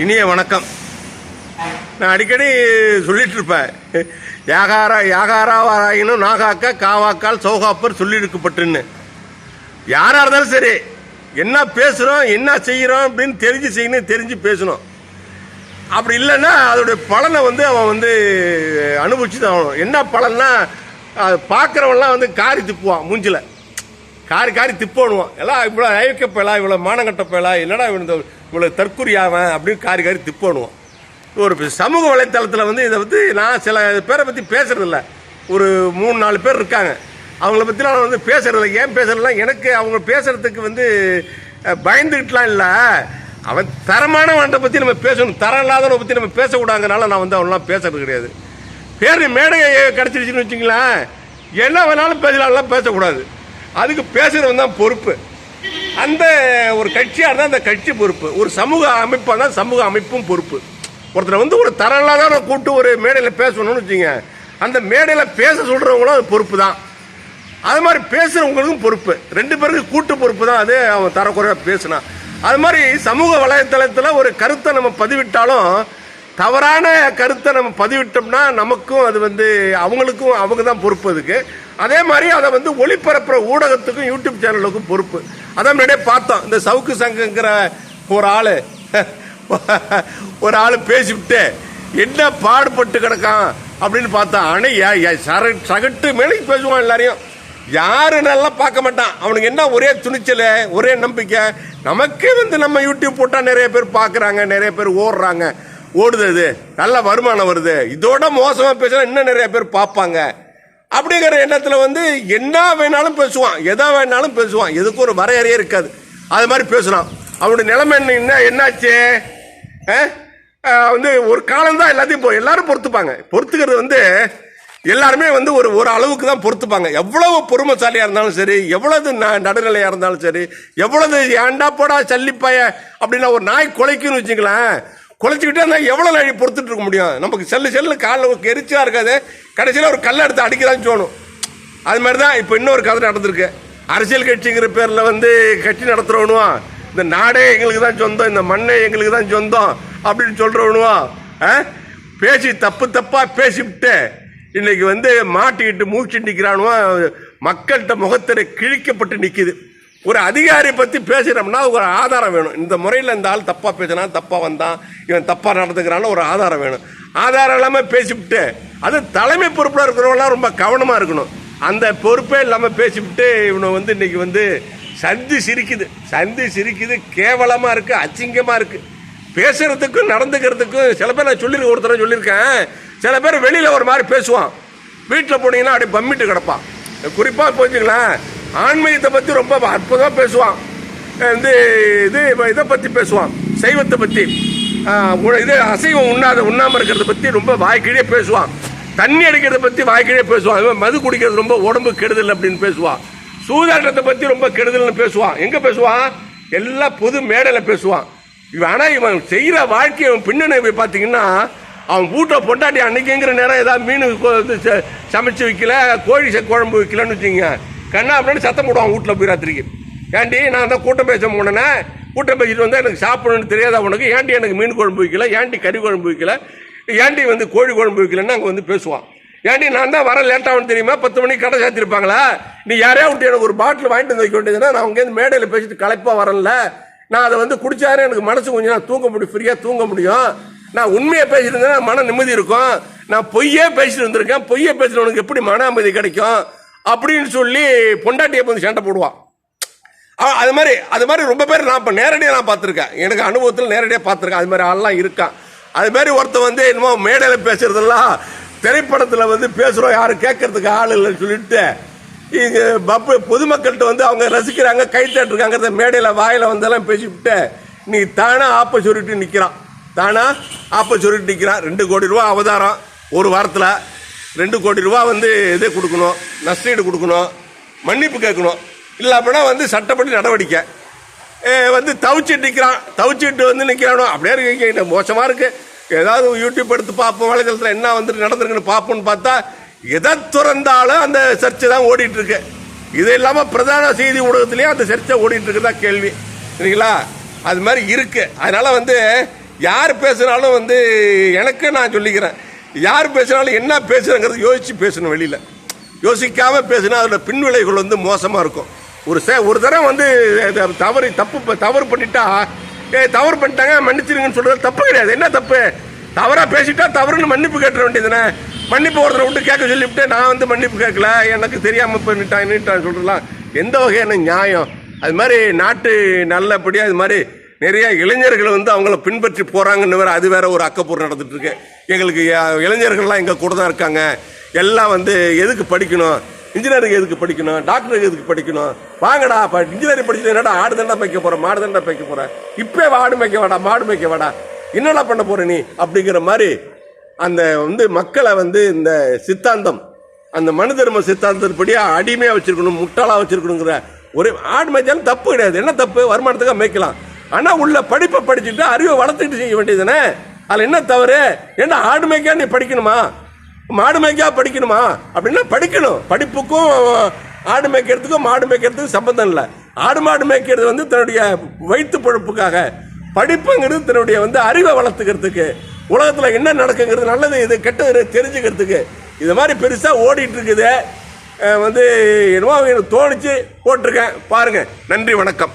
இனிய வணக்கம். நான் அடிக்கடி சொல்லிட்டு இருப்பேன் யாகாரா யாகாராவாராயினும் நாகாக்கா காவாக்கால் சௌகாப்பர் சொல்லியிருக்கப்பட்டுன்னு. யாராக இருந்தாலும் சரி என்ன பேசுகிறோம் என்ன செய்கிறோம் அப்படின்னு தெரிஞ்சு செய்யணும் தெரிஞ்சு பேசணும். அப்படி இல்லைன்னா அதோடைய பலனை வந்து அவன் வந்து அனுபவிச்சு தான் ஆகணும். என்ன பலன்னா அது பார்க்குறவன்லாம் வந்து காரி திப்புவான் மூஞ்சில். காரி காரி திப்போடுவான் எல்லாம் இவ்வளோ அயக்க இவ்வளோ மானங்கட்ட பேலா என்னடா இவன் இந்த இவ்வளோ தற்குறியாவன் அப்படின்னு காரி காரி திப்பணுவோம் ஒரு சமூக வலைத்தளத்தில் வந்து இதை வந்து நான் சில பேரை பற்றி பேசுகிறதில்ல ஒரு மூணு நாலு பேர் இருக்காங்க. அவங்கள பற்றி நான் வந்து பேசுகிறதில்ல ஏன் பேசுகிறதுலாம் எனக்கு அவங்க பேசுகிறதுக்கு வந்து பயந்துக்கிட்டலாம் பயந்துக்கிட்டுலாம் இல்லை. அவன் தரமானவன்றை பற்றி நம்ம பேசணும். தரம் இல்லாதவனை பற்றி நம்ம பேசக்கூடாதுனால நான் வந்து அவன்லாம் பேசுறது கிடையாது. பேர் மேடை கிடச்சிருச்சுன்னு வச்சுங்களேன். என்ன வேணாலும் பேசலாம்லாம் பேசக்கூடாது. அதுக்கு பேசுகிறவன் தான் பொறுப்பு. அந்த ஒரு கட்சியாக இருந்தால் அந்த கட்சி பொறுப்பு. ஒரு சமூக அமைப்பாக இருந்தால் சமூக அமைப்பும் பொறுப்பு. ஒருத்தரை வந்து ஒரு தரம் கூட்டு கூப்பிட்டு ஒரு மேடையில் பேசணும்னு வச்சுங்க அந்த மேடையில் பேச சொல்கிறவங்களும் அது பொறுப்பு தான் அது மாதிரி பேசுகிறவங்களுக்கும் பொறுப்பு. ரெண்டு பேருக்கும் கூட்டு பொறுப்பு தான் அது அவன் தரக்குறையாக பேசினான் அது மாதிரி சமூக வலைத்தளத்தில் ஒரு கருத்தை நம்ம பதிவிட்டாலும் தவறான கருத்தை நம்ம பதிவிட்டோம்னா நமக்கும் அது வந்து அவங்களுக்கும் அவங்க தான் பொறுப்பு அதுக்கு. அதே மாதிரி அதை வந்து ஒளிபரப்புற ஊடகத்துக்கும் யூடியூப் சேனலுக்கும் பொறுப்பு. அதான் முன்னாடியே பார்த்தோம். இந்த சவுக்கு சங்கங்கிற ஒரு ஆள் ஒரு ஆள் பேசிவிட்டு என்ன பாடுபட்டு கிடக்கான்? அப்படின்னு பார்த்தா ஆனால் சர சகட்டு மேலே பேசுவான் எல்லாரையும். யாரு நல்லா பார்க்க மாட்டான். அவனுக்கு என்ன ஒரே துணிச்சல் ஒரே நம்பிக்கை? நமக்கே வந்து நம்ம யூடியூப் போட்டால் நிறைய பேர் பார்க்குறாங்க நிறைய பேர் ஓடுறாங்க. ஓடுது அது. நல்ல வருமானம் வருது. இதோட மோசமாக பேசினா இன்னும் நிறைய பேர் பார்ப்பாங்க. அப்படிங்கிற எண்ணத்தில் வந்து என்ன வேணாலும் பேசுவான் எதை வேணாலும் பேசுவான். எதுக்கும் ஒரு வரையறையே இருக்காது. அது மாதிரி பேசுகிறான் அவனுடைய நிலைமை என்ன என்ன என்னாச்சு? வந்து ஒரு காலம் தான் எல்லாத்தையும் பொ- எல்லாரும் பொறுத்துப்பாங்க. பொறுத்துக்கிறது வந்து எல்லாருமே வந்து ஒரு ஒரு அளவுக்கு தான் பொறுத்துப்பாங்க. எவ்வளவு பொறுமைசாலியாக இருந்தாலும் சரி எவ்வளவு ந- நடுநிலையாக இருந்தாலும் சரி எவ்வளவு ஏண்டா போடா சல்லிப்பாய அப்படின்னா ஒரு நாய் குலைக்குன்னு வச்சுங்களேன் குலைச்சிக்கிட்டே இருந்தால் எவ்வளோ நாள் பொறுத்துட்டு இருக்க முடியும்? நமக்கு செல்லு செல்லு காலில் எரிச்சலாக இருக்காது. கடைசியில் ஒரு கல்லை எடுத்து அடிக்கிறான்னு தோணும். அது மாதிரி தான் இப்போ இன்னொரு கதை நடந்திருக்கு. அரசியல் கட்சிங்கிற பேரில் வந்து கட்சி நடத்துகிறவனுவா இந்த நாடே எங்களுக்கு தான் சொந்தம் இந்த மண்ணே எங்களுக்கு தான் சொந்தம் அப்படின்னு சொல்கிறவனுவா பேசி தப்பு தப்பாக பேசிவிட்டு இன்றைக்கி வந்து மாட்டிக்கிட்டு மூச்சு நிற்கிறானுவா மக்கள்கிட்ட முகத்திரை கிழிக்கப்பட்டு நிற்கிது ஒரு அதிகாரி பற்றி பேசுகிறோம்னா ஒரு ஆதாரம் வேணும். இந்த முறையில் இந்த ஆள் தப்பாக பேசினா தப்பாக வந்தான் இவன் தப்பாக நடந்துக்கிறான்னு ஒரு ஆதாரம் வேணும். ஆதாரம் இல்லாமல் பேசிவிட்டு அது தலைமை பொறுப்பில் இருக்கிறவங்களாம் ரொம்ப கவனமாக இருக்கணும். அந்த பொறுப்பே இல்லாமல் பேசிவிட்டு இவனை வந்து இன்னைக்கு வந்து சந்தி சிரிக்குது. சந்தி சிரிக்குது கேவலமாக இருக்குது அச்சிங்கமாக இருக்குது பேசுறதுக்கும் நடந்துக்கிறதுக்கும் சில பேர் நான் சொல்லி ஒரு சொல்லியிருக்கேன். சில பேர் வெளியில் ஒரு மாதிரி பேசுவான். வீட்டில் போனீங்கன்னா அப்படியே பம்மிட்டு கிடப்பான். குறிப்பாக போச்சுங்களேன் ஆன்மீகத்தை பற்றி ரொம்ப அற்புதமாக பேசுவான். வந்து இது இதை பற்றி பேசுவான். சைவத்தை பற்றி இது அசைவம் உண்ணாத உண்ணாமல் இருக்கிறத பற்றி ரொம்ப வாய்க்கிழே பேசுவான். தண்ணி அடிக்கிறத பற்றி வாய்க்கிழே பேசுவான். இவன் மது குடிக்கிறது ரொம்ப உடம்பு கெடுதல் அப்படின்னு பேசுவான். சூதாட்டத்தை பற்றி ரொம்ப கெடுதல்னு பேசுவான். எங்கே பேசுவான்? எல்லாம் பொது மேடையில் பேசுவான். இவன் ஆனால் இவன் செய்கிற வாழ்க்கை இவன் பின்னணி போய் பார்த்தீங்கன்னா அவன் வீட்டை பொண்டாட்டி அன்னைக்குங்கிற நேரம் ஏதாவது மீன் ச- சமைச்சு வைக்கல கோழி ச- குழம்பு வைக்கலன்னு வச்சுங்க கண்ணா அப்படின்னு சத்தம் போடுவான் வீட்டில் போய் ராத்திரிக்கு. ஏண்டி நான் தான் கூட்டம் பேச போனேனே. கூட்டம் பேசிட்டு வந்தால் எனக்கு சாப்பிடணும்னு தெரியாதா உனக்கு? ஏன்டி எனக்கு மீன் குழம்பு வைக்கல? ஏன்டி கறி குழம்பு வைக்கல? ஏண்டி வந்து கோழி குழம்பு வைக்கலன்னு அங்கே வந்து பேசுவான். ஏன்டி நான் தான் வர லேட்டாகும் தெரியுமா? பத்து மணிக்கு கடை சேர்த்துருப்பாங்களா? நீ யாரையா விட்டு எனக்கு ஒரு பாட்டில் வாங்கிட்டு வந்து வைக்க வேண்டியதுன்னா நான் அங்கேருந்து மேடையில் பேசிட்டு களைப்பாக வரல நான் அதை வந்து குடிச்சாரு எனக்கு மனசு கொஞ்சம் நான் தூங்க முடியும் ஃப்ரீயாக தூங்க முடியும். நான் உண்மையை பேசியிருந்தேன்னா மன நிம்மதி இருக்கும். நான் பொய்யே பேசிட்டு வந்திருக்கேன். பொய்யே பேசுகிறவனுக்கு எப்படி மன அமைதி கிடைக்கும்? அப்படின்னு சொல்லி பொண்டாட்டியை வந்து சண்டை போடுவான் அது மாதிரி அது மாதிரி ரொம்ப பேர் நான் இப்போ நேரடியாக நான் பார்த்துருக்கேன். எனக்கு அனுபவத்தில் நேரடியாக பார்த்துருக்கேன். அது மாதிரி ஆள்லாம் இருக்கான் அது மாதிரி ஒருத்தன் வந்து என்னமோ மேடையில் பேசுறதெல்லாம் திரைப்படத்தில் வந்து பேசுகிறோம் யாரும் கேட்கறதுக்கு ஆள் இல்லைன்னு சொல்லிட்டு இங்கே பப்பு பொதுமக்கள்கிட்ட வந்து அவங்க ரசிக்கிறாங்க கை தட்டுருக்காங்கிறத மேடையில் வாயில் வந்தெல்லாம் பேசிவிட்டு நீ தானாக ஆப்ப சொல்லிட்டு நிற்கிறான் தானா ஆப்ப சொல்லிட்டு நிற்கிறான் ரெண்டு கோடி ரூபா அவதாரம் ஒரு வாரத்தில். ரெண்டு கோடி ரூபா வந்து இது கொடுக்கணும் நஷ்டீடு கொடுக்கணும் மன்னிப்பு கேட்கணும். இல்லை அப்படின்னா வந்து சட்டப்படி நடவடிக்கை. வந்து தவிச்சிட்டு நிற்கிறான் தவிச்சிட்டு வந்து நிற்கிறானோ அப்படியே இருக்கீங்க மோசமாக இருக்குது ஏதாவது யூடியூப் எடுத்து பார்ப்போம் வலைதளத்தில் என்ன வந்துட்டு நடந்திருக்குன்னு பார்ப்போம்னு பார்த்தா எதை திறந்தாலும் அந்த சர்ச்சை தான் ஓடிட்டுருக்கு இது இல்லாமல் பிரதான செய்தி ஊடகத்துலேயும் அந்த சர்ச்சை ஓடிட்டுருக்குதா கேள்வி. சரிங்களா? அது மாதிரி இருக்குது அதனால் வந்து யார் பேசுனாலும் வந்து எனக்கு நான் சொல்லிக்கிறேன். யார் பேசுனாலும் என்ன பேசுறேங்கிறது யோசிச்சு பேசணும் வெளியில். யோசிக்காமல் பேசினா அதோட பின்விளைவுகள் வந்து மோசமாக இருக்கும். ஒரு சே ஒரு தடவை வந்து தவறு தப்பு தவறு பண்ணிட்டா ஏ தவறு பண்ணிட்டாங்க மன்னிச்சிருங்கன்னு சொல்கிறது தப்பு கிடையாது. என்ன தப்பு? தவறாக பேசிட்டா தவறுன்னு மன்னிப்பு கேட்டுற வேண்டியதுனே மன்னிப்பு ஒருத்தரை விட்டு கேட்க சொல்லிவிட்டு நான் வந்து மன்னிப்பு கேட்கல எனக்கு தெரியாமல் பண்ணிட்டான் நின்னுட்டான் சொல்லலாம் எந்த வகையான நியாயம்? அது மாதிரி நாட்டு நல்லபடியாக அது மாதிரி நிறைய இளைஞர்கள் வந்து அவங்கள பின்பற்றி போறாங்கன்னு வேற அது வேற ஒரு அக்கப்பூர் நடந்துட்டு இருக்கு எங்களுக்கு இளைஞர்கள்லாம் எங்க கூட தான் இருக்காங்க. எல்லாம் வந்து எதுக்கு படிக்கணும்? இன்ஜினியரிங் எதுக்கு படிக்கணும்? டாக்டருக்கு எதுக்கு படிக்கணும்? வாங்கடா இப்போ இன்ஜினியரிங் படிச்சது என்னடா ஆடு தண்டா மேய்க்க போறேன் மாடு தண்டா மேய்க்க போறேன் இப்போ ஆடு மேய்க்க வாடா மாடு மேய்க்க வாடா? என்னடா பண்ண போற நீ? அப்படிங்கிற மாதிரி அந்த வந்து மக்களை வந்து இந்த சித்தாந்தம் அந்த மனு தர்ம சித்தாந்தப்படியாக அடிமையாக வச்சிருக்கணும் முட்டாளாக வச்சிருக்கணுங்கிற ஒரு ஆடு மேய்ச்சாலும் தப்பு கிடையாது. என்ன தப்பு? வருமானத்துக்காக மேய்க்கலாம். ஆனால் உள்ள படிப்பை படிச்சுட்டு அறிவை வளர்த்துக்கிட்டு செய்ய வேண்டியதுதானே? அதில் என்ன தவறு? என்ன ஆடு மேய்க்கா நீ படிக்கணுமா? மாடு மேய்க்கா படிக்கணுமா? அப்படின்னா படிக்கணும். படிப்புக்கும் ஆடு மேய்க்கிறதுக்கும் மாடு மேய்க்கிறதுக்கும் சம்பந்தம் இல்லை. ஆடு மாடு மேய்க்கிறது வந்து தன்னுடைய வயிற்று பொழுப்புக்காக. படிப்புங்கிறது தன்னுடைய வந்து அறிவை வளர்த்துக்கிறதுக்கு. உலகத்தில் என்ன நடக்குங்கிறது நல்லது இது கெட்டது தெரிஞ்சுக்கிறதுக்கு. இது மாதிரி பெருசாக ஓடிட்டு இருக்குது. வந்து என்னவோ எனக்கு தோணுச்சு. போட்டிருக்கேன். பாருங்கள் நன்றி வணக்கம்.